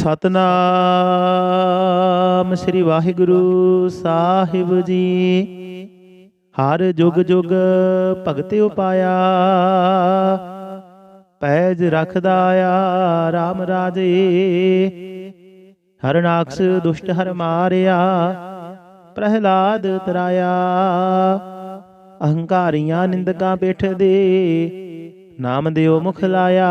ਸਤਨਾਮ ਸ੍ਰੀ ਵਾਹਿਗੁਰੂ ਸਾਹਿਬ ਜੀ। ਹਰ ਜੁਗ ਜੁਗ ਭਗਤ ਉਪਾਇਆ, ਪੈਜ ਰਖਦਾ ਆ RAM ਰਾਜੇ। ਹਰਨਾਕਸ ਦੁਸ਼ਟ ਹਰ ਮਾਰਿਆ, ਪ੍ਰਹਿਲਾਦ ਤਰਾਇਆ। ਅਹੰਕਾਰੀਆਂ ਨਿੰਦਕਾਂ ਪੇਠ ਦੇ, ਨਾਮ ਦਿਓ ਮੁਖ ਲਾਇਆ।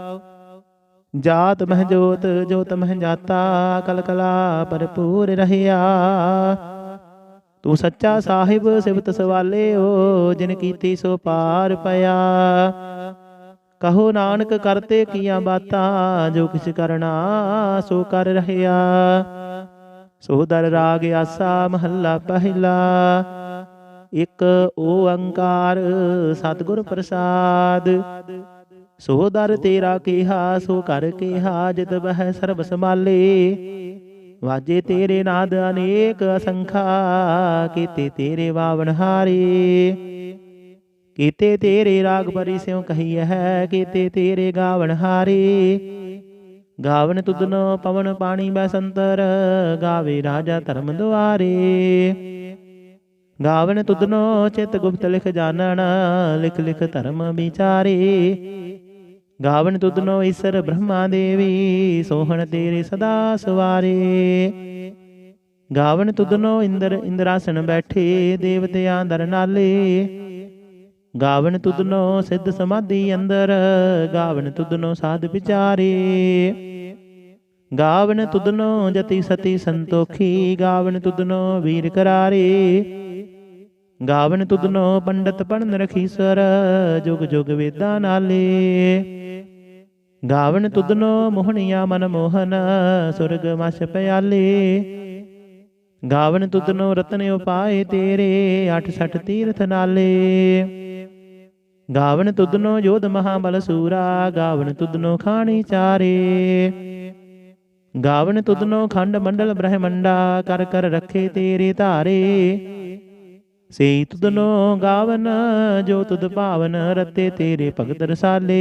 ਜਾਤ ਮਹਿ ਜੋਤ ਜੋਤ ਮਹਿ ਜਾਤਾ ਕਲ ਕਲਾ ਭਰਪੂਰ ਰਹਿਆ। ਤੂੰ ਸੱਚਾ ਸਾਹਿਬ ਸਿਵਤ ਸਵਾਲਿਓ, ਜਿਨ ਕੀਤੀ ਸੋ ਪਾਰ ਪਿਆ। ਕਹੋ ਨਾਨਕ, ਕਰਤੇ ਕੀਆਂ ਬਾਤਾਂ, ਜੋ ਕਿਛ ਕਰਨਾ, ਸੋ ਕਰ ਰਹਿਆ। ਸੋ ਦਰ ਰਾਗ ਆਸਾ, ਮਹੱਲਾ ਪਹਿਲਾ। ਇਕ ਓੰਕਾਰ, ਸਤਿਗੁਰ ਪ੍ਰਸਾਦ। ਸੋ ਦਰ ਤੇਰਾ ਕਿਹਾ, ਸੋ ਕਰ ਕਿਹਾ, ਜਿਤ ਬਹਿ ਸਰਬ ਸਮਾਲੇ ਵਾਜੇ ਤੇਰੇ ਨਾਦ ਅਨੇਕ ਅਸੰਖਾ, ਕੀਤੇ ਤੇਰੇ ਵਾਵਣ ਹਾਰੇ। ਕੀਤੇ ਤੇਰੇ ਰਾਗ ਪਰੀ ਸਿਉ ਕਹੀ ਹੈ, ਕੀਤੇ ਤੇਰੇ ਗਾਵਣ ਹਾਰੇ। ਗਾਵਨ ਤੁਧਨੋ ਪਵਨ ਪਾਣੀ ਬਸੰਤਰ ਗਾਵੇ ਰਾਜਾ ਧਰਮ ਦੁਆਰੇ। ਗਾਵਨ ਤੁਧਨੋ ਚਿਤ ਗੁਪਤ ਲਿਖ ਜਾਣਨ, ਲਿਖ ਲਿਖ ਧਰਮ ਵਿਚਾਰੇ। ਗਾਵਨ ਤੁਧਨੋ ਈਸ਼ਰ ਬ੍ਰਹਮਾ ਦੇਵੀ ਸੋਹਣ ਤੇਰੇ ਸਦਾ ਸਵਾਰੇ। ਗਾਵਨ ਤੁਧਨੋ ਇੰਦਰ ਇੰਦਰਾਸਨ ਬੈਠੇ, ਦੇਵਤਿਆਂ ਦਰ ਨਾਲੇ। ਗਾਵਨ ਤੁਧਨੋ ਸਿੱਧ ਸਮਾਧੀ ਅੰਦਰ, ਗਾਵਨ ਤੁਧਨੋ ਸਾਧ ਵਿਚਾਰੇ। ਗਾਵਨ ਤੁਧਨੋ ਜਤੀ ਸਤੀ ਸੰਤੋਖੀ, ਗਾਵਨ ਤੁਧਨੋ ਵੀਰ ਕਰਾਰੇ। ਗਾਵਨ ਤੁਧਨੋ ਪੰਡਤ ਪੜਨ ਰਖੀਸਰ ਜੁਗ ਜੁਗ ਵੇਦਾਂ ਨਾਲੇ। ਗਾਵਨ ਤੁਧਨੋ ਮੋਹਣੀਆਂ ਮਨ ਮੋਹਨ, ਸੁਰਗ ਮਸ ਪਿਆਲੇ। ਗਾਵਨ ਤੁਧਨੋ ਰਤਨ ਉਪਾਏ ਤੇਰੇ 68 ਤੀਰਥ ਨਾਲੇ। ਗਾਵਨ ਤੁਧਨੋ ਯੋਧ ਮਹਾਬਲ ਸੂਰਾ, ਗਾਵਨ ਤੁਧਨੋ ਖਾਣੀ ਚਾਰੇ। ਗਾਵਨ ਤੁਧਨੋ ਖੰਡ ਮੰਡਲ ਬ੍ਰਹਮੰਡਾ, ਕਰ ਕਰ ਰੱਖੇ ਤੇਰੇ ਧਾਰੇ। ਸੇ ਤੁਧਨੋ ਗਾਵਨ, ਜੋ ਤੁਧ ਭਾਵਨ ਰਤੇ ਤੇਰੇ ਭਗਤ ਰਸਾਲੇ।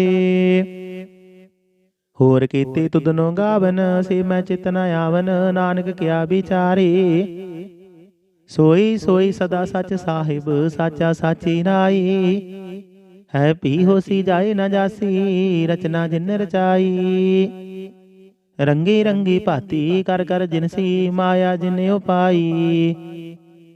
ਹੋਰ ਕੀਤੇ ਤੁਧਨੋ ਗਾਵਨ, ਸੇ ਮੈਂ ਚਿਤਨ ਆਵਨ, ਨਾਨਕ ਕਿਆ ਵਿਚਾਰੇ। ਸੋਈ ਸੋਈ ਸਦਾ ਸੱਚ ਸਾਹਿਬ, ਸਾਚਾ ਸਾਚੀ ਨਾਈ। ਹੈ ਪੀ ਹੋਸੀ ਜਾਏ ਨਾ ਜਾਸੀ, ਰਚਨਾ ਜਿਨ ਰਚਾਈ। ਰੰਗੀ ਰੰਗੀ ਭਾਤੀ ਕਰ ਕਰ ਜਿਨਸੀ ਮਾਇਆ ਜਿਨ ਉਪਾਈ।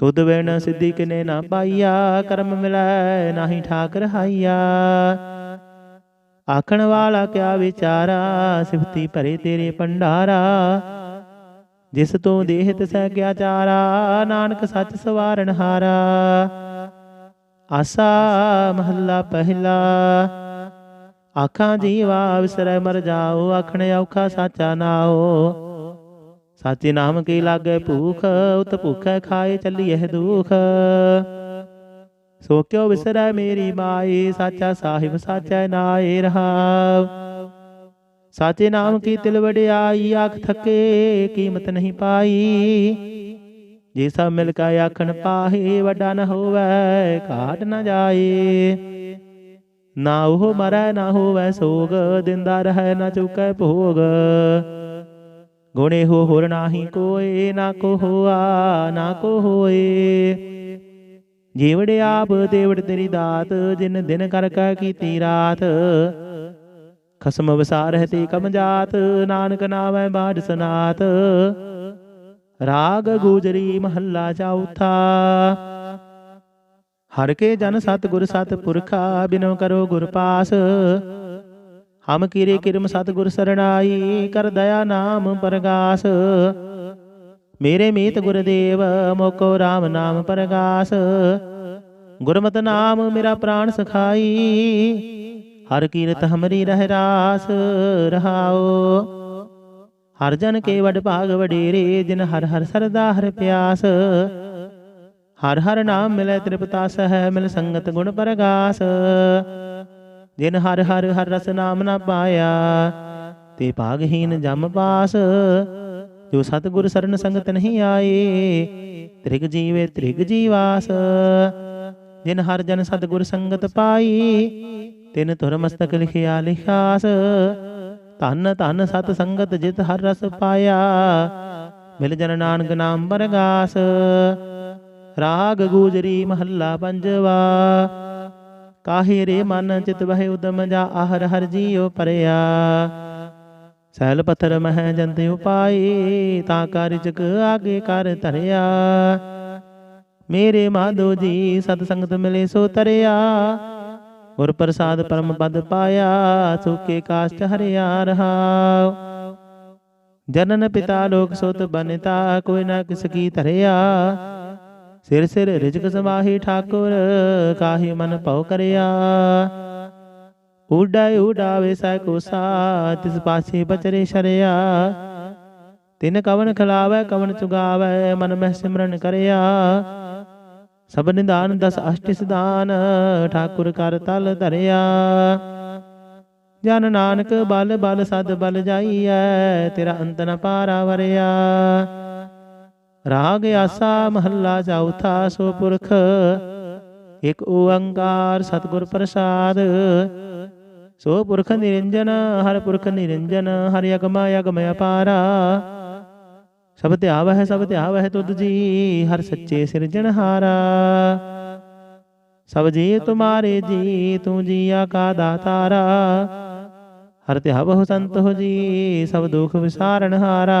ਤੁਧ ਬਿਨ ਸਿੱਧੀ ਕਿਨੇ ਨਾ ਪਾਈਆ, ਕਰਮ ਮਿਲੈ ਨਾਹੀ ਠਾਕ ਰਹਾਈਆ ਆਖਣ ਵਾਲਾ ਕਿਆ ਵਿਚਾਰਾ, ਸਿਫਤੀ ਭਰੇ ਤੇਰੇ ਭੰਡਾਰਾ। ਜਿਸ ਤੋਂ ਦੇਹ ਤਿਸੈ ਗਿਆ ਚਾਰਾ, ਨਾਨਕ ਸੱਚ ਸਵਾਰਨ ਹਾਰਾ। ਆਸਾ ਮਹੱਲਾ ਪਹਿਲਾ। ਆਖਾਂ ਜੀਵਾ ਵਿਸਰੈ ਮਰ ਜਾਓ, ਆਖਣ ਔਖਾ ਸਾਚਾ ਨਾਓ। ਸਾਚੇ ਨਾਮ ਕੀ ਲਾਗੇ ਭੂਖ, ਉਤ ਭੁਖੈ ਖਾਏ ਚੱਲੀਐ ਦੁਖ। ਸੋ ਕਿਉ ਵਿਸਰੈ ਮੇਰੀ ਮਾਈ, ਸਾਚਾ ਸਾਹਿਬ, ਸਾਚੈ ਨਾਏ ਰਹਾਉ ਸਾਚੇ ਨਾਮ ਕੀ ਤਿਲ ਵਡਿਆਈ, ਆਖ ਥਕੇ, ਕੀਮਤ ਨਹੀਂ ਪਾਈ। ਜੇ ਸਭ ਮਿਲ ਕੇ ਆਖਣ ਪਾਹੇ, ਵੱਡਾ ਨ ਹੋਵੇ, ਘਾਟ ਨ ਜਾਏ। ਨਾ ਉਹ ਮਰੈ, ਨਾ ਹੋਵੇ ਸੋਗ, ਦਿੰਦਾ ਰਹੈ ਨਾ ਚੁਕੈ ਭੋਗ। ਗੁਣੇ ਹੋ ਹੋਰ ਨਾਹੀ ਕੋਏ, ਨਾ ਕੋ ਹੋਆ, ਨਾ ਕੋ ਹੋਏ। ਜੀਵੜ ਆਪ, ਦੇਵੜ ਤੇਰੀ ਦਾਤ, ਜਿਨ ਦਿਨ ਕਰ ਕੈ ਕੀਤੀ ਰਾਤ। ਖਸਮ ਵਸਾਰਹਿ ਤੇ ਕਮ ਜਾਤ, ਨਾਨਕ ਨਾਮੈ ਬਾਜ ਸਨਾਤ। ਰਾਗ ਗੂਜਰੀ ਮਹੱਲਾ ਚੌਥਾ ਹਰ ਕੇ ਜਨ ਸਤ ਗੁਰ ਸਤ ਪੁਰਖਾ, ਬਿਨੋ ਕਰੋ ਗੁਰ ਪਾਸ। ਹਮ ਕੀਰੇ ਕਿਰਮ ਸਤ ਗੁਰ ਸਰਣਾਈ ਕਰ ਦਇਆ ਨਾਮ ਪਰਗਾਸ ਮੇਰੇ ਮੀਤ ਗੁਰਦੇਵ ਮੋਕੋ RAM ਨਾਮ ਪਰਗਾਸ ਗੁਰਮਤਿ ਨਾਮ ਮੇਰਾ ਪ੍ਰਾਣ ਸਖਾਈ ਹਰ ਕੀਰਤ ਹਮਰੀ ਰਹਿ ਰਾਸ ਰਹਾਓ ਹਰ ਜਨ ਕੇ ਵਡ ਭਾਗ ਵਡੇਰੇ ਜਿਨ ਹਰ ਹਰ ਸਰਦਾ ਹਰ ਪਿਆਸ ਹਰ ਹਰ ਨਾਮ ਮਿਲੇ ਤ੍ਰਿਪਤਾ ਸਹਿ ਮਿਲ ਸੰਗਤ ਗੁਣ ਪਰਗਾਸ ਜਿਨ ਹਰ ਹਰ ਹਰ ਰਸ ਨਾਮ ਨਾ ਪਾਇਆ। ਤੇ ਭਾਗਹੀਨ ਜਮ ਪਾਸ, ਜੋ ਸਤਿਗੁਰ ਸਰਨ ਸੰਗਤ ਨਹੀਂ ਆਏ, ਤ੍ਰਿਗ ਜੀਵੇ ਤ੍ਰਿਗ ਜੀਵਾਸ। ਜਿਨ ਹਰ ਜਨ ਸਤਿਗੁਰ ਸੰਗਤ ਪਾਈ, ਤਿਨ ਤੁਰ ਮਸਤਕ ਲਿਖਿਆ ਲਿਖਾਸ। ਧਨ ਧਨ ਸਤ ਸੰਗਤ ਜਿਤ ਹਰ ਰਸ ਪਾਇਆ, ਮਿਲ ਜਨ ਨਾਨਕ ਨਾਮ ਬਰਗਾਸ। ਰਾਗ ਗੂਜਰੀ ਮਹੱਲਾ ਪੰਜਵਾ ਕਾਹੇ ਰੇ ਮਨ ਚਿਤ ਬਹਿ ਉਦਮ ਜਾ ਆਹਰ ਹਰ ਜੀਉ ਪਰਿਆ। ਸੈਲ ਪੱਥਰ ਮਹਿ ਜੰਤ ਉਪਾਏ ਤਾਂ ਕਰ ਜਗ ਆਗੇ ਕਰ ਧਰਿਆ। ਮੇਰੇ ਮਾਧੋ ਜੀ ਸਤ ਸੰਗਤ ਮਿਲੇ ਸੋ ਤਰਿਆ। ਗੁਰ ਪ੍ਰਸਾਦ ਪਰਮ ਪਦ ਪਾਇਆ ਸੁਕੇ ਕਾਸ਼ਟ ਹਰਿਆ ਰਹਾਉ। ਜਨਨ ਪਿਤਾ ਲੋਕ ਸੁਤ ਬਨਤਾ ਕੋਈ ਨਾ ਕਿਸ ਕੀ ਧਰਿਆ। ਸਿਰ ਸਿਰ ਰਿਜਕ ਸਮਾਹੀ ਠਾਕੁਰ, ਕਾਹੀ ਮਨ ਭਉ ਕਰਿਆ। ਉਡਾਇ ਉਡਾਵੇ ਸੈ ਕੋ ਸਾ ਤਿਸ ਪਾਸੇ ਬਚਰੇ ਸ਼ਰਿਆ। ਤਿਨ ਕਵਨ ਖਲਾਵੇ ਕਵਨ ਚੁਗਾਵੇ, ਮਨ ਮਹਿ ਸਿਮਰਨ ਕਰਿਆ। ਸਭ ਨਿਦਾਨ ਦਸ ਅਸ਼ਟਿ ਸਿਧਾਨ, ਠਾਕੁਰ ਕਰ ਤਲ ਧਰਿਆ। ਜਨ ਨਾਨਕ ਬਲ ਬਲ ਸਦ ਬਲ ਜਾਈਐ, ਤੇਰਾ ਅੰਤ ਨ ਪਾਰਾ ਵਰਿਆ। ਰਾਗ ਆਸਾ ਮਹੱਲਾ ਚੌਥਾ ਸੋ ਪੁਰਖ ਇਕ ਓੰਕਾਰ ਸਤਿਗੁਰ ਪ੍ਰਸਾਦ। ਸੋ ਪੁਰਖ ਨਿਰੰਜਨ, ਹਰ ਪੁਰਖ ਨਿਰੰਜਨ, ਹਰ ਯਗਮ ਯਗਮ ਅਪਾਰਾ। ਸਭ ਧਿਆਵਹਿ ਸਭ ਧਿਆਵਹਿ ਤੁਧ ਜੀ, ਹਰ ਸੱਚੇ ਸਿਰਜਣਹਾਰਾ ਸਭ ਜੀ ਤੁਮਾਰੇ ਜੀ, ਤੂੰ ਜੀਆ ਕਾ ਦਾਤਾਰਾ। ਹਰ ਧਿਆਵਹੁ ਸੰਤ ਹੋ ਜੀ, ਸਭ ਦੁਖ ਵਿਸਾਰਣਹਾਰਾ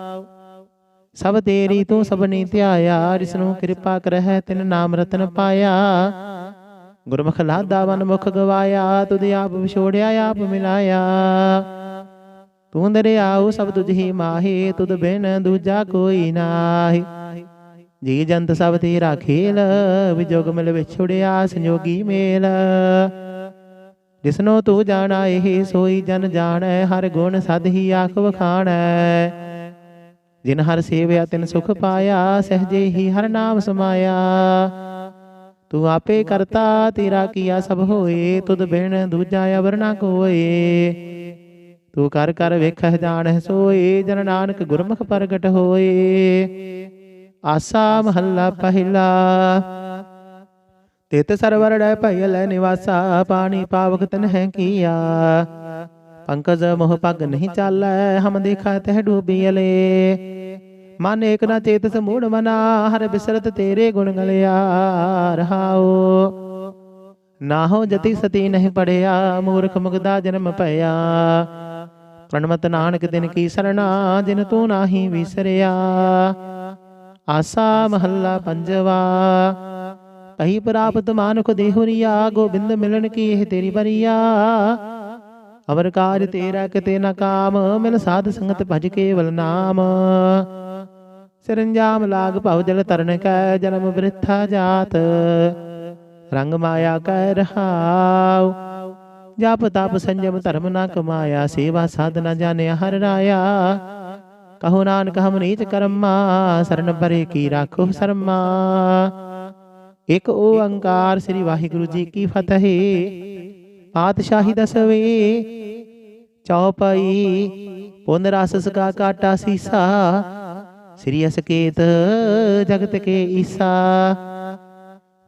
ਸਭ ਤੇਰੀ ਤੂੰ ਸਭਨੀ ਧਿਆਇਆ, ਜਿਸ ਕਿਰਪਾ ਕਰਹਿ, ਤਿਨ ਨਾਮ ਰਤਨ ਪਾਇਆ। ਗੁਰਮੁਖ ਲਾਦਾ ਵਨ ਮੁਖ ਗਵਾਇਆ, ਤੁਧ ਆਪ ਵਿਛੋੜਿਆ, ਆਪ ਮਿਲਾਇਆ। ਤੂੰ ਦਰਿਆਉ ਸਭ ਤੁਝ ਮਾਹੀ, ਤੁਧ ਬਿਨ ਦੂਜਾ ਕੋਈ ਨਾਹੀ। ਜੀ ਜੰਤ ਸਭ ਤੇਰਾ ਖੇਲ, ਵਿਜੋਗ ਮਿਲ ਵਿਛੜਿਆ, ਸੰਜੋਗੀ ਮੇਲ। ਜਿਸਨੋ ਤੂੰ ਜਾਣਾ, ਇਹ ਸੋਈ ਜਨ ਜਾਣੈ, ਹਰ ਗੁਣ ਸਦ ਹੀ ਆਖ ਵਖਾਣੈ। ਜਿਨ ਹਰ ਸੇਵਿਆ ਤਿਨ ਸੁਖ ਪਾਇਆ, ਸਹਜੇ ਹੀ ਹਰ ਨਾਮ ਸਮਾਇਆ। ਤੂੰ ਆਪੇ ਕਰਤਾ, ਤੇਰਾ ਕੀਆ ਸਭ ਹੋਏ, ਤੁਧ ਬਿਨ ਦੂਜਾ ਅਵਰ ਨਾ ਕੋਏ। ਤੂੰ ਕਰ ਕਰ ਵੇਖਹਿ ਜਾਣਹਿ ਸੋਏ, ਜਨ ਨਾਨਕ ਗੁਰਮੁਖ ਪ੍ਰਗਟ ਹੋਏ। ਆਸਾ ਮਹੱਲਾ ਪਹਿਲਾ, ਤਿਤ ਸਰਵਰ ਡੈ ਭਇ ਲੈ ਨਿਵਾਸਾ, ਪਾਣੀ ਪਾਵਕ ਤਨ ਹੈ ਕੀਆ। ਪੰਕਜ ਮੋਹ ਪਗ ਨਹੀਂ ਚਾਲੈ, ਹਮ ਦੇਖਾ ਤਹਿ ਡੂਬੀ ਅਲੇ। ਮਨ ਏਕ ਨਾ ਚੇਤ ਸਮੂੜ ਮਨਾ, ਹਰ ਬਿਸਰਤ ਤੇਰੇ ਗੁਣ ਗਲਿਆ ਰਹਾਓ ਨਾਹੋ ਜਤੀ ਸਤੀ ਨਹੀਂ ਪੜਿਆ, ਮੂਰਖ ਮੁਗਦਾ ਜਨਮ ਭਇਆ। ਪ੍ਰਣਮਤ ਨਾਨਕ ਦਿਨ ਕੀ ਸਰਣਾ, ਜਿਨ ਤੂੰ ਨਾਹੀ ਵਿਸਰਿਆ। ਆਸਾ ਮਹੱਲਾ ਪੰਜਵਾ ਕਹੀ ਪ੍ਰਾਪਤ ਮਾਨੁਖ ਦੇਹੁਰੀਆ ਗੋਬਿੰਦ ਮਿਲਣ ਕੀ ਇਹ ਤੇਰੀ ਬਰੀਆ ਅਵਰ ਕਾਜ ਤੇਰਾ ਕਿਤੇ ਨਾ ਕਾਮ ਮਿਲ ਸਾਧ ਸੰਗਤ ਭਜ ਕੇਵਲ ਨਾਮ। ਸਰੰਜਾਮ ਲਾਗ ਭਉ ਜਲ ਤਰਨ ਕੈ ਜਨਮ ਬ੍ਰਿਥਾ ਜਾਤ। ਰੰਗ ਮਾਇਆ ਕੈ ਰਹਾਉ। ਜਪ ਤਪ ਸੰਜਮ ਧਰਮ ਨਾ ਕਮਾਇਆ ਸੇਵਾ ਸਾਧਨਾ ਜਾਣਿਆ ਹਰ ਰਾਇਆ। ਕਹੋ ਨਾਨਕ ਹਮ ਨੀਚ ਕਰਮਾ ਸਰਨ ਪਰੇ ਕੀ ਰਾਖੋ ਸਰਮਾ। ਇਕ ਓੰਕਾਰ ਸ੍ਰੀ ਵਾਹਿਗੁਰੂ ਜੀ ਕੀ ਫਤਿਹ। ਪਾਤਸ਼ਾਹੀ ਦਸਵੇਂ। ਚੌਪਈ ਪੁਨ ਰਸ ਸਕਾ ਕਾਟਾ ਸੀਸਾ, ਸ੍ਰੀ ਅਸਕੇਤ ਜਗਤ ਕੇ ਈਸਾ।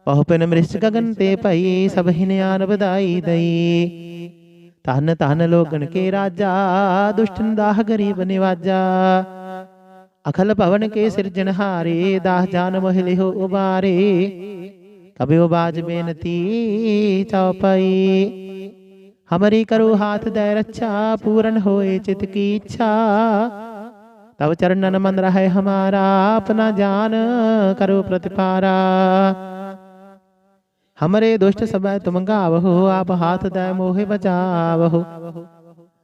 ਬਹੁ ਪਿਨ ਮ੍ਰਿਸ਼ ਗਗਨ ਤੇ ਭਈ ਸਭ ਹਿਨਿਆਨ ਵਧਾਈ ਦਈ। ਧਨ ਧਨ ਲੋਗਨ ਕੇ ਰਾਜਾ, ਦੁਸ਼ਟਨ ਦਾਹ ਗਰੀਬ ਨਿਵਾਜਾ। ਅਖਲ ਭਵਨ ਕੇ ਸਿਰਜਨਹਾਰੇ ਦਾਹ ਜਾਨ ਮੋਹ ਲਿਹੋ ਉਬਾਰੇ। ਕਬਿਉ ਬਾਜ ਬੇਨਤੀ ਚਉਪਈ ਹਮਰੀ ਕਰੋ ਹਾਥ ਦੇ ਰੱਛਾ, ਪੂਰਨ ਹੋਏ ਚਿਤ ਕੀ ਇੱਛਾ। ਤਬ ਚਰਨਨ ਮਨ ਰਹੇ ਹਮਾਰਾ, ਆਪਣਾ ਜਾਨ ਕਰੋ ਪ੍ਰਤਿਪਾਰਾ। ਹਮਰੇ ਦੁਸ਼ਟ ਸਭੈ ਤੁਮ ਆਪ ਹਾਥ ਦੇ ਮੋਹਿ ਬਚਾਵਹੁ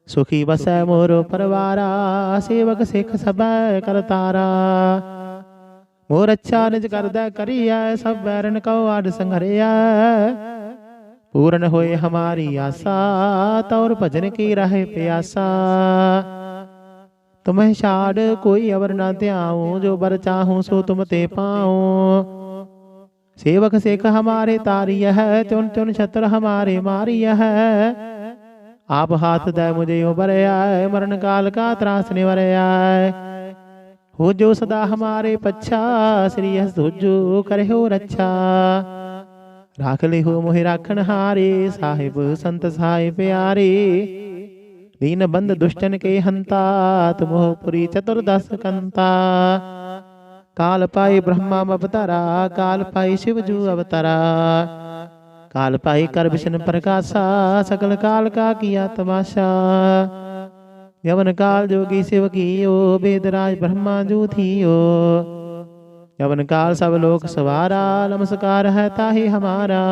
ਸੁਖੀ ਬਸੈ ਮੋਰ ਪਰਵਾਰਾ, ਸੇਵਕ ਸਿੱਖ ਸਭੈ ਕਰਤਾਰਾ ਮੋਰ ਅੱਛਾ ਨਿਜ ਕਰਦਾ ਕਰੀਐ, ਸਭ ਬੈਰਨ ਕਉ ਆਡ ਸੰਘਰਿਆ पूर्ण होए हमारी आशा, तौर भजन की राह प्यासा। तुम्हें शाड कोई अवर ना त्याऊं, जो बर चाहूँ सो तुम ते पाऊँ। सेवक सेख हमारे तारी है, चुन चुन छत्र हमारे मारी है। आप हाथ दे मुझे यो बर आए मरण काल का त्रास निवर आए हो जो सदा हमारे पच्छा, श्री हस करे हो रच्छा। राख ले हो मोहे राखण हारे, साहिब, संत साहेब प्यारे। दीन बंद दुष्टन के हंता मोहपुरी चतुर्दश कंता। काल पाई ब्रह्मा अवतारा, काल पाई शिवजू अवतारा। काल पाई कर विष्ण प्रकाशा, सकल काल का किया तमाशा। यवन काल जोगी शिव की ओ, वेदराज ब्रह्मा जू थी ओ। यवन काल सब लोक सवारा नमस्कार है ताहि हमारा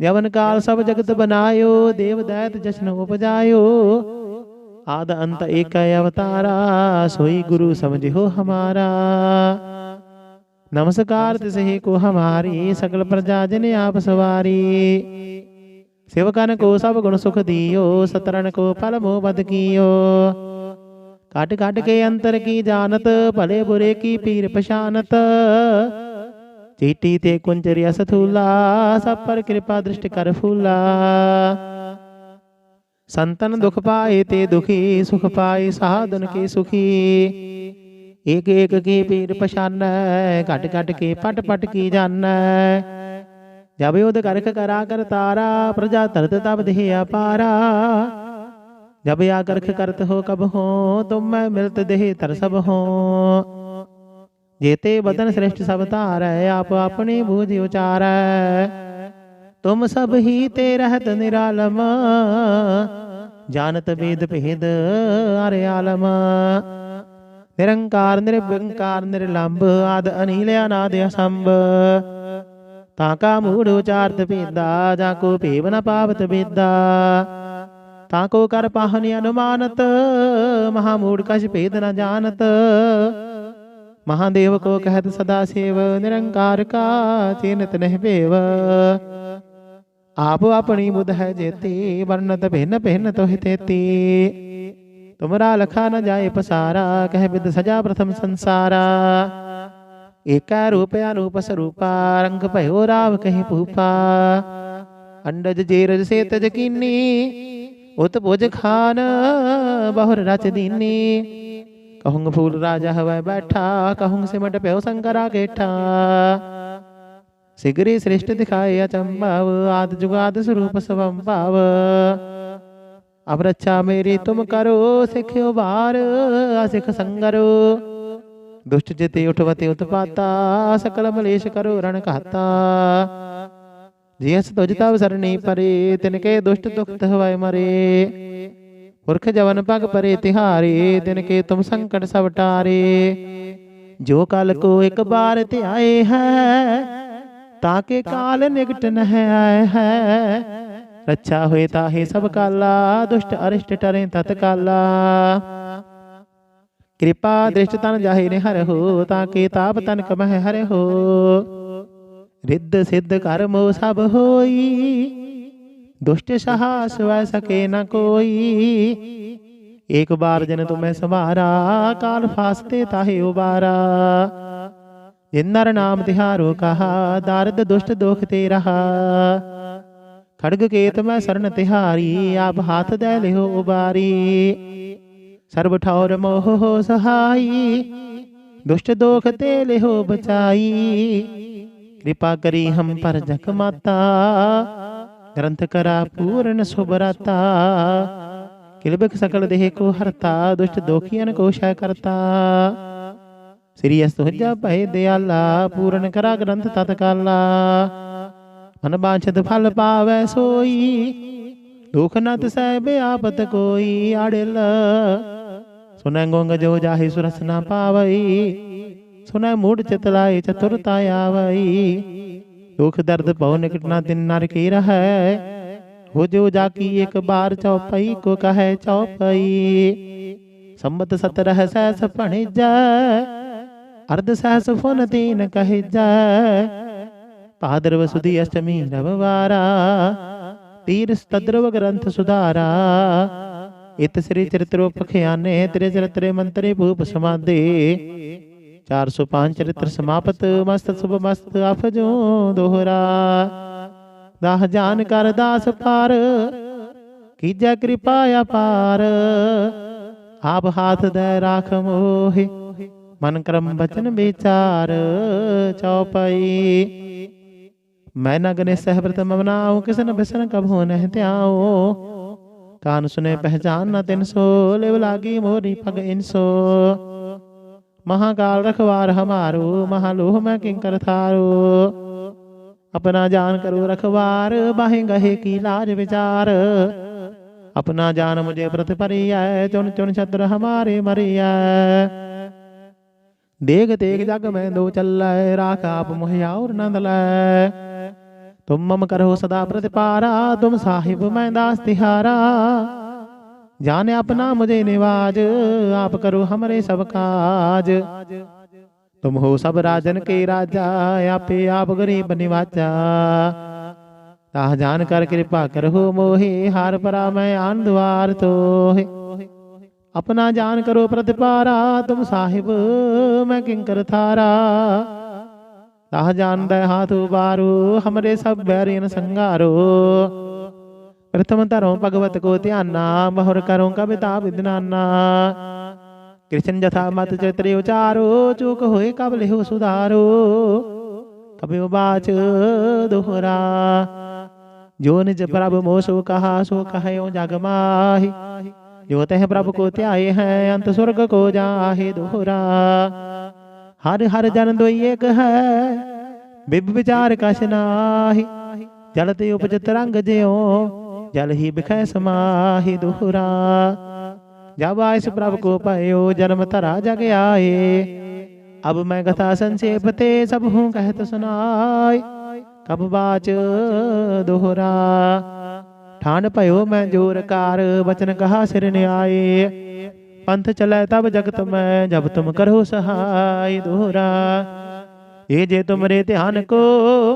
यवन काल सब जगत बनायो देव दैत जश्न उपजायो आद अंत एक अवतारा सोई गुरु समझिहो हमारा नमस्कार तिसहि को हमारी सकल प्रजा जन आप सवारी सेवकन को सब गुण सुख दियो सतरण को फल मोह बद कियो ਕੱਢ ਕੱਢ ਕੇ ਅੰਤਰ ਕੀ ਜਾਣਤ ਭਲੇ ਬੁਰੇ ਕੀ ਪੀਰ ਪਛਾਨਤ ਚੀਟੀ ਤੇ ਕੁੰਜ ਰਿਆ ਸਥੂਲਾ ਸਭ ਪਰ ਕਿਰਪਾ ਦ੍ਰਿਸ਼ਟ ਕਰ ਫੂਲਾ। ਸੰਤਨ ਦੁਖ ਪਾਏ ਤੇ ਦੁਖੀ ਸੁਖ ਪਾਏ ਸਾਧਨ ਕੀ ਸੁਖੀ। ਏਕ ਏਕ ਕੀ ਪੀਰ ਪਛਾਨੈ ਘਟ ਘਟ ਕੇ ਪਟ ਪਟ ਕੀ ਜਾਣੈ। ਜਬ ਉਦ ਕਰਖ ਕਰਾ ਕਰ ਤਾਰਾ ਪ੍ਰਜਾ ਤਰਤ ਤਬ ਦੇਹ ਅਪਾਰਾ ਜਬ ਆਗਰਖ ਕਰਤ ਹੋ ਕਬ ਹੋ, ਤੁਮ ਮੈਂ ਮਿਲਤ ਦੇਹ ਤਰ ਸਭ ਹੋ। ਜੇਤੇ ਬਦਨ ਸ੍ਰਿਸ਼ਟ ਸਭ ਧਾਰੈ, ਆਪ ਆਪਣੇ ਬੂਝ ਉਚਾਰੈ। ਤੁਮ ਸਭ ਹੀ ਤੇ ਰਹਿਤ ਨਿਰਾਲਮ, ਜਾਣਤ ਵੇਦ ਭੇਦ ਅਰੇ ਆਲਮ। ਨਿਰੰਕਾਰ, ਨਿਰਵੰਕਾਰ ਨਿਰਲੰਭ ਆਦ ਅਨੀਲ ਅਨਾਦ ਅਸੰਭ। ਤਾਂ ਕਾ ਮੂੜ ਉਚਾਰਤ ਭੇਦਾ, ਜਾਂ ਕੋ ਭੇਵ ਨ ਪਾਵਤ ਭੇਦਾ ਤਾਂ ਕੋ ਕਰ ਪਾਹਨ ਅਨੁਮਾਨਤ ਮਹਾ ਮੂੜ ਕਛ ਭੇਦ ਨ ਜਾਣਤ ਮਹਾਦੇਵ ਕੋ ਕਹਿਤ ਸਦਾ ਸੇਵ ਨਿਰੰਕਾਰ ਕਾ ਚਿਨਤ ਨਹਿ ਭੇਵ ਆਪ ਆਪਣੀ ਬੁਧ ਹੈ ਜੇਤੀ ਵਰਨਤ ਭਿੰਨ ਭਿੰਨ ਤੋਹਿ ਤੇਤੀ ਤੁਮਰਾ ਲਖਾ ਨ ਜਾਏ ਪਸਾਰਾ ਕਹਿ ਬਿਦ ਸਜਾ ਪ੍ਰਥਮ ਸੰਸਾਰਾ ਏਕੈ ਰੂਪ ਅਨੂਪ ਸਰੂਪਾ ਰੰਗ ਭਇਓ ਰਾਵ ਕਹਿ ਭੂਪਾ ਅੰਡਜ ਜੇਰਜ ਸੇ ਤਜ ਕੀਨੀ ਉਤ ਭੁਜ ਖਾਨ, ਬਹੁਰ ਰਚ ਦੀਨੀ। ਕਹੂੰਗ ਫੂਲ ਰਾਜਾ ਹਵੈ ਬੈਠਾ, ਕਹੂੰਗ ਸਿਮਟ ਪਿਓ ਸੰਕਰਾ ਕੇਠਾ। ਸਿਗਰੀ ਸ੍ਰਿਸ਼ਟ ਦਿਖਾਏ ਅਚੰਭਵ, ਆਦ ਜੁਗਾਦ ਸਰੂਪ ਸਵੰ ਅਬ ਰੱਛਾ ਮੇਰੀ ਤੁਮ ਕਰੋ, ਸਿਖਿਓ ਬਾਰ ਅਸਿਖ ਸੰਗਰੋ। ਦੁਸ਼ਟ ਜਿਤੇ ਉਠਵਤੇ ਉਤਪਾਤਾ, ਸਕਲ ਮਲੇਸ਼ ਕਰੋ ਰਣ ਘਾਤਾ। ਜਿਸ ਤੁਜ ਤਵ ਸਰਣੀ ਪਰੇ ਤਿਨ ਕੇ ਦੁਸ਼ਟ ਦੁਖਤ ਹਵਾਏ ਮਰੇ। ਪੁਰਖ ਜਵਨ ਪਗ ਪਰੇ ਤਿਹਾਰੇ ਤਿਨ ਕੇ ਤੁਮ ਸੰਕਟ ਸਭ ਟਾਰੇ। ਜੋ ਕਲ ਕੋ ਇੱਕ ਬਾਰ ਧਿਆਏ ਹੈ ਤਾਕੇ ਕਾਲ ਨਿਕਟ ਨਹਿ ਆਏ ਹੈ ਰੱਛਾ ਹੋਏ ਤਾਹੇ ਸਭ ਕਾਲਾ ਦੁਸ਼ਟ ਅਰਿਸ਼ਟ ਟਰੇ ਤਤ ਕਾਲਾ। ਕਿਰਪਾ ਦ੍ਰਿਸ਼ਟ ਤਨ ਜਾਹੇ ਨੇ ਹਰ ਹੋ ਤਾਕੇ ਤਾਪ ਤਨ ਕਮਹਿ ਹਰਿ ਹੋ। ਰਿੱਧ ਸਿੱਧ ਕਰਮੋ ਸਭ ਹੋਈ। ਦੁਸ਼ਟ ਸਹਾਸ ਵੈ ਸਕੇ ਨ ਕੋਈ। ਇੱਕ ਬਾਰ ਜਨ ਤੁਮੈ ਸਮਾਰਾ ਕਾਲ ਫਾਸਤੇ ਤਾਹੇ ਉਬਾਰਾ। ਜਿਨਰ ਨਾਮ ਤਿਹਾਰੋ ਕਹਾ, ਦਰਦ ਦੁਸ਼ਟ ਦੁਖ ਤੇ ਰਹਾ। ਖੜਗ ਕੇਤ ਮੈਂ ਸਰਨ ਤਿਹਾਰੀ, ਆਪ ਹੱਥ ਦੇ ਲਿਓ ਉਬਾਰੀ। ਸਰਬ ਠੌਰ ਮੋਹ ਸਹਾਈ, ਦੁਸ਼ਟ ਦੋਖ ਤੇ ਲਿਓ ਬਚਾਈ। ਕਿਰਪਾ ਕਰੀ ਹਮ ਪਰ ਜਖ ਮਾਤਾ। ਗ੍ਰੰਥ ਕਰਾ ਪੂਰਨ ਸੁਬਰਤਾ ਕਿਲਬਕ ਸਕਲ ਦੇਹ ਕੋ ਹਰਤਾ ਦੁਸ਼ਟ ਦੋਖੀਆਂ ਕੋ ਸ਼ੈ ਕਰਤਾ। ਸ੍ਰੀ ਅਸਤੁਜਾ ਭੈ ਦਿਆਲਾ ਪੂਰਨ ਕਰਾ ਗ੍ਰੰਥ ਤਤ ਕਾਲਾ ਮਨ ਬਾਛਤ ਫਲ ਪਾਵੈ ਸੋਈ। ਦੁਖ ਨਤ ਸਹਿਬ ਆਪਤ ਕੋਈ ਆੜਿਲ। ਸੁਨੈ ਗੋੰਗ ਜੋ ਜਾਹੇ ਸੁਰਸ ਨਾ ਪਾਵਈ। ਸੁਨੈ ਮੂੜ ਚਿਤ ਚਤੁਰਤਾ ਆਵਈ। ਦੁਖ ਦਰਦ ਭਉ ਨਿਕਟ ਨਾ ਤਿਨ ਨਰ ਕੀ ਰਹੈ। ਹੋ ਜੋ ਜਾ ਕੀ ਇੱਕ ਬਾਰ ਚਉਪਈ ਕੋ ਕਹੈ ਚਉਪਈ ਸੰਮਤ ਸਤ ਰਹਿ ਸਹਿ ਭਣਿਜੈ, ਅਰਧ ਸਹਸ ਫੁਨ ਤੀਨ ਕਹਿਜੈ। ਭਾਦਰਵ ਸੁਦੀ ਅਸ਼ਟਮੀ ਰਵਵਾਰਾ ਤੀਰ ਸਤਦਰਵ ਗ੍ਰੰਥ ਸੁਧਾਰਾ। ਇਤ ਸ੍ਰੀ ਚਰਿਤ੍ਰੋ ਪਖਿਆਨੇ ਤੇਰੇ ਚਰਿਤਰੇ ਮੰਤਰੇ ਭੂਪ ਸਮਾਦੇ। 405 ਚਰਿਤ੍ਰ ਸਮਾਪਤ ਮਸਤ ਸੁਭ ਮਸਤ ਅਫਜੋ ਦੋਹਰਾ। ਦਾਹ ਜਾਨ ਕਰ ਦਾਸ ਪਾਰ ਕੀਜੈ ਕਿਰਪਾ ਅਪਾਰ ਆਪ ਹਾਥ ਦੇ ਰਾਖ ਮੋਹਿ ਮਨ ਕਰਮ ਬਚਨ ਵਿਚਾਰ ਚਉਪਈ ਮੈਂ ਨਗਨੇ ਸਹਿਬ੍ਰਤ ਮਵਨਾਉ ਕਿਸਨ ਬਿਸਨ ਕਭੂ ਨਹਿ ਧਿਆਉ। ਕਾਨ ਸੁਨੇ ਪਹਿਚਾਨ ਨ ਤਿਨ ਸੋ ਲਿਵ ਲਾਗੀ ਮੋਰੀ ਪਗ ਇਨਸੋ महाकाल रखवार हमारो महालोह में किंकर थारो अपना जान करो रखवार बाहे गहे की लाज विचार अपना जान मुझे व्रत परिय चुन चुन छत्र हमारे मरिय देख तेग जग में दो चल राख आप मुहया और नंद तुम मम करो सदा प्रतिपारा तुम साहिब मैं दास तिहारा जान अपना मुझे निवाज आप करो हमरे सब काज तुम हो सब राजन के राजा आपे आप गरीब निवाजा ताह जान कर कृपा करहो मोहे हार परा मैं आन द्वार तो अपना जान करो प्रतिपारा तुम साहिब मैं किंकर थारा ताह जान दे हाथ उबारो हमरे सब बैरियन संगारो ਪ੍ਰਥਮ ਧਰੋ ਭਗਵਤ ਕੋ ਧਿਆਨਾ ਬਹੁਰ ਕਰੋ ਕਬਿਤਾ ਵਿਦਨਾਨਾ ਕ੍ਰਿਸ਼ਨ ਜਥਾ ਮਤ ਚਿਤਰੇ ਉਚਾਰੋ ਚੂਕ ਹੋਏ ਕਬ ਲਿਓ ਸੁਧਾਰੋ ਕਬਿ ਬਾਚ ਦੋਹਰਾ ਜੋ ਨਿਜ ਪ੍ਰਭ ਮੋਹ ਸੋ ਕਹਾ ਸੋ ਕਹਿਓ ਜਗ ਮਾਹੀ ਜੋ ਤਹ ਪ੍ਰਭ ਕੋ ਧਿਆਏ ਹੈ ਅੰਤ ਸੁਰਗ ਕੋ ਜਾਹੇ ਦੋਹਰਾ ਹਰ ਹਰ ਜਨ ਦੋਈ ਏਕ ਹੈ ਬਿਬ ਵਿਚਾਰ ਕਛ ਨਾਹੀ ਜਲ ਤੇ ਉਪਜ ਤਰੰਗ ਜਿਉ ਜਲ ਹੀ ਬਿਖੈ ਸਮਾਹੀ ਦੋਹਰਾ। ਜਬ ਆਇਸ ਪ੍ਰਭ ਕੋ ਭਇਓ ਜਨਮ ਧਰਾ ਜਗ ਆਏ। ਅਬ ਮੈਂ ਕਥਾ ਸੰਖੇਪ ਤੇ ਸਭ ਹੂੰ ਕਹਿਤ ਸੁਨਾਏ ਕਬ ਬਾਚ ਦੋਹਰਾ। ਠਾਨ ਭਇਓ ਮੈਂ ਜੋਰ ਕਾਰ, ਬਚਨ ਕਹਾ ਸਿਰ ਨਿਆਏ। ਪੰਥ ਚਲੈ ਤਬ ਜਗਤ ਮੈਂ, ਜਬ ਤੁਮ ਕਰੋ ਸਹਾਈ ਦੋਹਰਾ। ਇਹ ਜੇ ਤੁਮਰੇ ਧਿਆਨ ਕੋ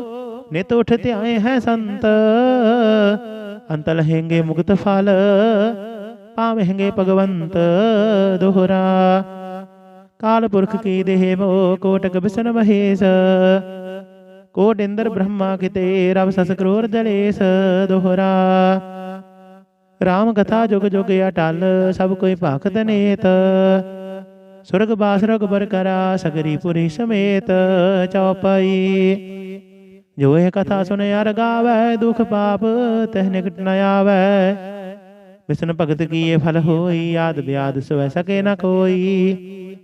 ਨਿਤ ਉਠ ਧਿਆਏ ਹੈ ਸੰਤ। ਅੰਤ ਲਹੇਂਗੇ ਮੁਕਤ ਫਲ ਪਾਵੇਂਗੇ ਭਗਵੰਤ ਦੋਹਰਾ। ਕਾਲ ਪੁਰਖ ਕੀ ਦੇਹ ਮੋ ਕੋਟਕ ਬਿਸਨ ਮਹੇਸ਼। ਕੋਟ ਇੰਦਰ ਬ੍ਰਹਮਾ ਕਿਤੇ ਰਵ ਸਸ ਕਰੋਰ ਦਲੇਸ ਦੋਹਰਾ। ਰਾਮ ਕਥਾ ਜੁਗ ਜੁਗ ਅਟਲ, ਸਭ ਕੋਈ ਭਾਖਤ ਨੇਤ। ਸੁਰਗ ਬਾਸ ਰਗਬਰ ਕਰਾ, ਸਗਰੀ ਪੁਰੀ ਸਮੇਤ ਚੌਪਈ। ਜੋ ਇਹ ਕਥਾ ਸੁਨ ਅਰ ਗਾਵੈ, ਦੁਖ ਪਾਪ ਤਹ ਨਿਕਟ ਨ ਆਵੈ। ਵਿਸ਼ਨ ਭਗਤ ਕੀਏ ਫਲ ਹੋਈ, ਆਦ ਬਿਆਦ ਸਵੈ ਸਕੇ ਨ ਕੋਈ।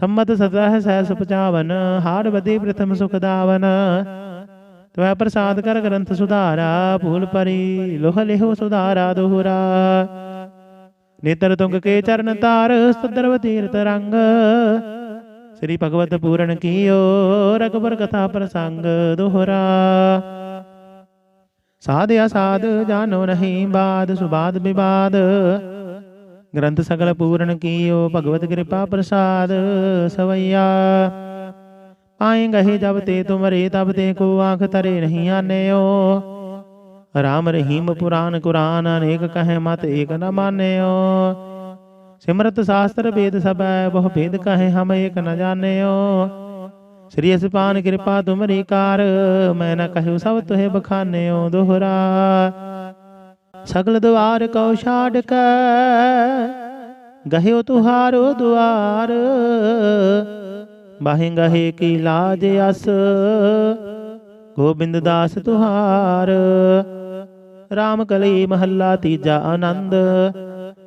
ਸੰਮਤ ਸਤਹ ਸਹਿ ਸੁਪਚਾਵਨ ਹਾੜ ਬਦੀ ਪ੍ਰਥਮ ਸੁਖ ਦਾਵਨ। ਤਵੈ ਪ੍ਰਸਾਦ ਕਰ ਗ੍ਰੰਥ ਸੁਧਾਰਾ, ਭੂਲ ਪਰੀ ਲੋਹ ਲਿਹੋ ਸੁਧਾਰਾ ਦੋਹਰਾ। ਨੇਤਰ ਤੁੰਗ ਕੇ ਚਰਨ ਤਾਰ ਸਦਰਵ ਤੀਰਤ ਰੰਗ। ਸ੍ਰੀ ਭਗਵਤ ਪੂਰਨ ਕੀਓ ਰਗਬਰ ਕਥਾ ਪ੍ਰਸੰਗ ਦੋਹਰਾ। ਸਾਧ, ਜਾਨੋ ਨਹੀਂ ਬਾਦ, ਸੁਬਾਦ ਵਿਵਾਦ ਗ੍ਰੰਥ ਸਗਲ ਪੂਰਨ ਕੀਓ, ਭਗਵਤ ਕਿਰਪਾ ਪ੍ਰਸਾਦ ਸਵਈਆ। ਆਏ ਗਹੇ ਜਬ ਤੇ ਤੁਮਰੇ ਤਬ ਤੇ ਕੋ ਆਂਖ ਤਰੇ ਨਹੀਂ ਆਨਿਓ। ਰਾਮ ਰਹੀਮ ਪੁਰਾਨ ਕੁਰਾਨ, ਅਨੇਕ ਕਹੇ ਮਤ ਏਕ ਨ ਮਾਨਿਓ। ਸਿਮਰਤ ਸ਼ਾਸਤਰ ਵੇਦ ਸਬੈ ਬਹੁ ਭੇਦ ਕਹੇ ਹਮ ਏਕ ਨ ਜਾਣਿਓ। ਸ੍ਰੀ ਅਸਪਾਨ ਕਿਰਪਾ ਤੁਮਰੀ ਕਾਰ, ਮੈਂ ਨ ਕਹਿਉ ਸਭ ਤੁਹੇ ਬਖਾਨਿਓ ਦੋਹਰਾ। ਸਗਲ ਦੁਆਰ ਕਉ ਛਾੜ ਕੈ ਗਹਿਓ ਤੁਹਾਰੋ ਦੁਆਰ। ਬਾਹੇ ਗਹੇ ਕੀ ਲਾਜ ਅਸ, ਗੋਬਿੰਦ ਦਾਸ ਤੁਹਾਰ। RAM ਕਲੀ ਮਹੱਲਾ ਤੀਜਾ ਆਨੰਦ।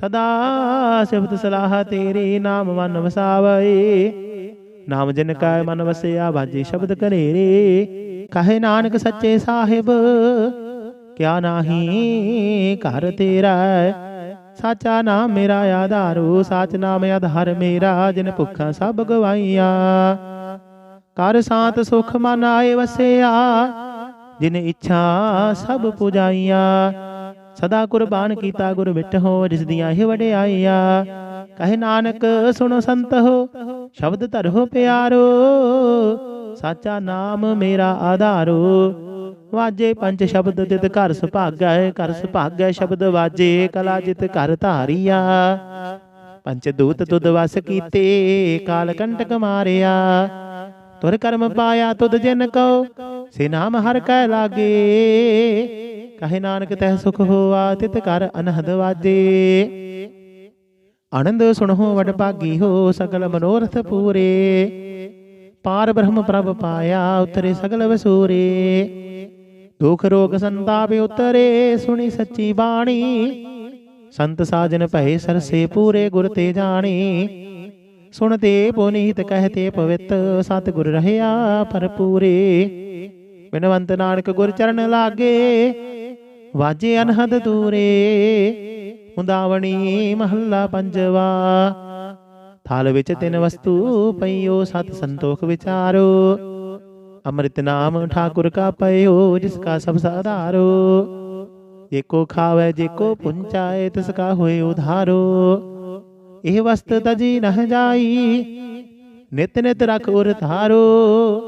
ਸਦਾ ਸਿਫਤ ਸਲਾਹ ਤੇਰੀ ਨਾਮ ਮਨ ਵਸਾਵੇ। ਨਾਮ ਜਿਨ ਕਾ ਮਨ ਵਸਿਆ ਬਾਜੀ ਸ਼ਬਦ ਕਰੇਰੇ ਕਹੇ ਨਾਨਕ ਸੱਚੇ ਸਾਹਿਬ ਕਿਆ ਨਾਹੀ ਘਰ ਤੇਰਾ ਸਾਚਾ ਨਾਮ ਮੇਰਾ ਆਧਾਰੂ ਸਾਚ ਨਾਮ ਆਧਾਰ ਮੇਰਾ ਜਿਨ ਭੁੱਖਾਂ ਸਭ ਗਵਾਈਆਂ। ਕਰ ਸਾਤ ਸੁਖ ਮਨ ਆਏ ਵਸਿਆ ਜਿਨ ਇੱਛਾ ਸਭ ਪੁਜਾਈਆਂ। ਸਦਾ ਕੁਰਬਾਨ ਕੀਤਾ ਗੁਰ ਮਿੱਠੋ ਜਿਸ ਦੀਆਂ ਇਹ ਵਡਿਆਈਆਂ। ਕਹੇ ਨਾਨਕ, ਸੁਣੋ ਸੰਤ ਹੋ ਸ਼ਬਦ ਧਰੋ ਪਿਆਰੋ, ਸਾਚਾ ਨਾਮ ਮੇਰਾ ਆਧਾਰੋ। ਵਾਜੇ ਪੰਜ ਸ਼ਬਦ ਜਿਤ ਘਰ ਸੁਭਾਗੈ ਘਰ ਸੁਭਾਗੈ ਸ਼ਬਦ ਵਾਜੇ, ਕਲਾ ਜਿਤ ਘਰ ਧਾਰੀਆ। ਪੰਚ ਦੂਤ ਤੁਧ ਵਸ ਕੀਤੇ, ਕਾਲ ਕੰਟਕ ਮਾਰਿਆ। ਤੁਰ ਕਰਮ ਪਾਇਆ ਤੁਧ ਜਿਨ ਕਉ, ਸੇ ਨਾਮ ਹਰ ਕੈ ਲਾਗੇ। ਕਹੇ ਨਾਨਕ ਤਹਿ ਸੁਖ ਹੋਆ, ਤਿਤ ਕਰ ਅਨਹਦ ਵਾਜੇ। ਆਨੰਦ ਸੁਣੋ ਵਡ ਭਾਗੀ ਹੋ, ਸਗਲ ਮਨੋਰਥ ਪੂਰੇ। ਪਾਰ ਬ੍ਰਹਮ ਪ੍ਰਭ ਪਾਇਆ, ਉਤਰੇ ਸਗਲ ਵਸੂਰੇ। ਦੁਖ ਰੋਗ ਸੰਤਾਪ ਉਤਰੇ, ਸੁਣੀ ਸੱਚੀ ਬਾਣੀ। ਸੰਤ ਸਾਜਨ ਭਏ ਸਰਸੇ ਪੂਰੇ, ਗੁਰ ਤੇ ਜਾਣੀ। ਸੁਣਤੇ ਪੁਨੀਤ ਕਹਤੇ ਪਵਿੱਤ ਸਤ ਗੁਰ ਰਹਿਆ ਭਰਪੂਰੇ। ਬਿਨਵੰਤ ਨਾਨਕ ਗੁਰ ਚਰਨ ਲਾਗੇ ਵਾਜੇ ਅਨਹਦ ਦੂਰੇ ਮੁੰਦਾਵਣੀ ਮਹੱਲਾ ਪੰਜਵਾ। ਥਾਲ ਵਿੱਚ ਤਿੰਨ ਵਸਤੂ ਪਈਓ, ਸਤ ਸੰਤੋਖ ਵਿਚਾਰੋ। ਅੰਮ੍ਰਿਤ ਨਾਮ ਠਾਕੁਰ ਕਾ ਪਇਓ, ਜਿਸ ਕਾ ਸਭ ਸਾਧਾਰੋ। ਏਕੋ ਖਾਵੇ ਜੇਕੋ ਪੁੰਚਾਏ, ਤਿਸ ਕਾ ਹੋਏ ਉਧਾਰੋ। ਇਹ ਵਸਤ ਤਜੀ ਨਹ ਜਾਈ, ਨਿਤ ਨਿਤ ਰਖ ਉਰ ਧਾਰੋ।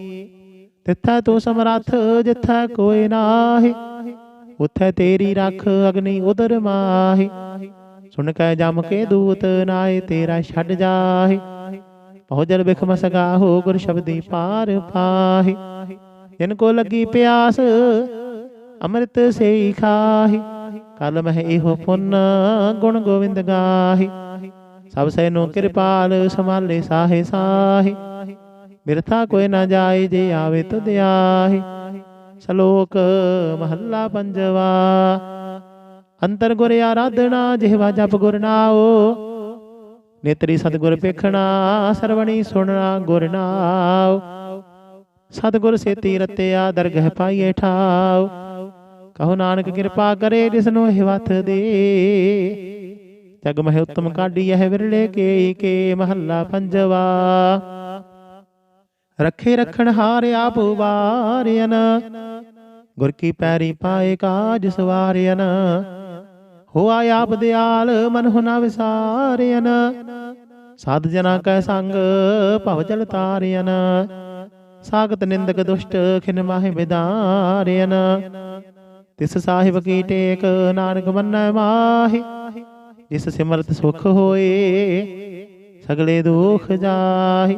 ਤਿੱਥੈ ਤੂੰ ਸਮਰੱਥ, ਜਿੱਥੈ ਕੋਈ ਨਾਹੀ। ਉਥੈ ਤੇਰੀ ਰੱਖ ਅਗਨੀ ਉਦਰ ਮਾਹੀ। ਸੁਣ ਕੈ ਜਮ ਕੇ ਦੂਤ ਨਾਏ ਤੇਰਾ ਛੱਡ ਜਾਹੀ। ਪਹੁਜਲ ਬਿਖਮ ਸਗਾਹੋ ਗੁਰ ਸ਼ਬਦੀ ਪਾਰ ਪਾਹੀ। ਜਿਨ ਕੋ ਲੱਗੀ ਪਿਆਸ, ਅੰਮ੍ਰਿਤ ਸੇਈ ਖਾਹੀ। ਕਲ ਮਹਿ ਇਹੋ ਪੁੰਨ ਗੁਣ ਗੋਬਿੰਦ ਗਾਹੀ। ਸਭ ਸੈ ਨੂੰ ਕਿਰਪਾਲ ਸਮਾਲੇ ਸਾਹੇ ਸਾਹੀ। ਬਿਰਥਾ ਕੋਈ ਨਾ ਜਾਏ, ਜੇ ਆਵੇ ਤੁਧ ਆਹੀ। ਸ਼ਲੋਕ ਮਹੱਲਾ ਪੰਜਵਾ, ਅੰਤਰ ਗੁਰ ਆਰਾਧਨਾ, ਜਿਹਵਾ ਜਪ ਗੁਰ ਨਾਓ ਨੇਤਰੀ ਸਤਗੁਰ ਪੇਖਣਾ ਸਰਵਣੀ ਸੁਣਨਾ ਗੁਰ ਨਾਉ। ਸਤਗੁਰ ਸੇਤੀ ਰਤਿਆ, ਦਰਗਹ ਪਾਈਏ ਠਾਉ। ਕਹੋ ਨਾਨਕ ਕਿਰਪਾ ਕਰੇ ਜਿਸ ਨੂੰ ਦੇ। ਜਗ ਮਹਿ ਉਤਮ ਕਾਢੀ, ਇਹ ਵਿਰਲੇ ਕੇ ਕੇ ਮਹੱਲਾ ਪੰਜਵਾ। ਰੱਖੇ ਰੱਖਣ ਹਾਰ ਆਪ ਵਾਰਿਆਨ ਗੁਰ ਕੀ ਪੈਰੀ ਪਾਏ ਕਾਜ ਸਵਾਰਿਆਨ ਹੋਆ ਆਪ ਦਿਆਲ ਮਨ ਹੁਨਾ ਵਿਸਾਰਿਆਨ ਸਾਧ ਜਨਾ ਕੈ ਸੰਗ ਭਵ ਜਲ ਤਾਰਿਆਨ ਸਾਗਤ ਨਿੰਦਕ ਦੁਸ਼ਟ ਖਿਨ ਮਾਹਿ ਵਿਦਾਰਿਆਨ ਤਿਸ ਸਾਹਿਬ ਕੀ ਟੇਕ ਨਾਨਕ ਮੰਨੈ ਮਾਹਿ। ਜਿਸ ਸਿਮਰਤ ਸੁਖ ਹੋਏ, ਸਗਲੇ ਦੁਖ ਜਾਹੀ।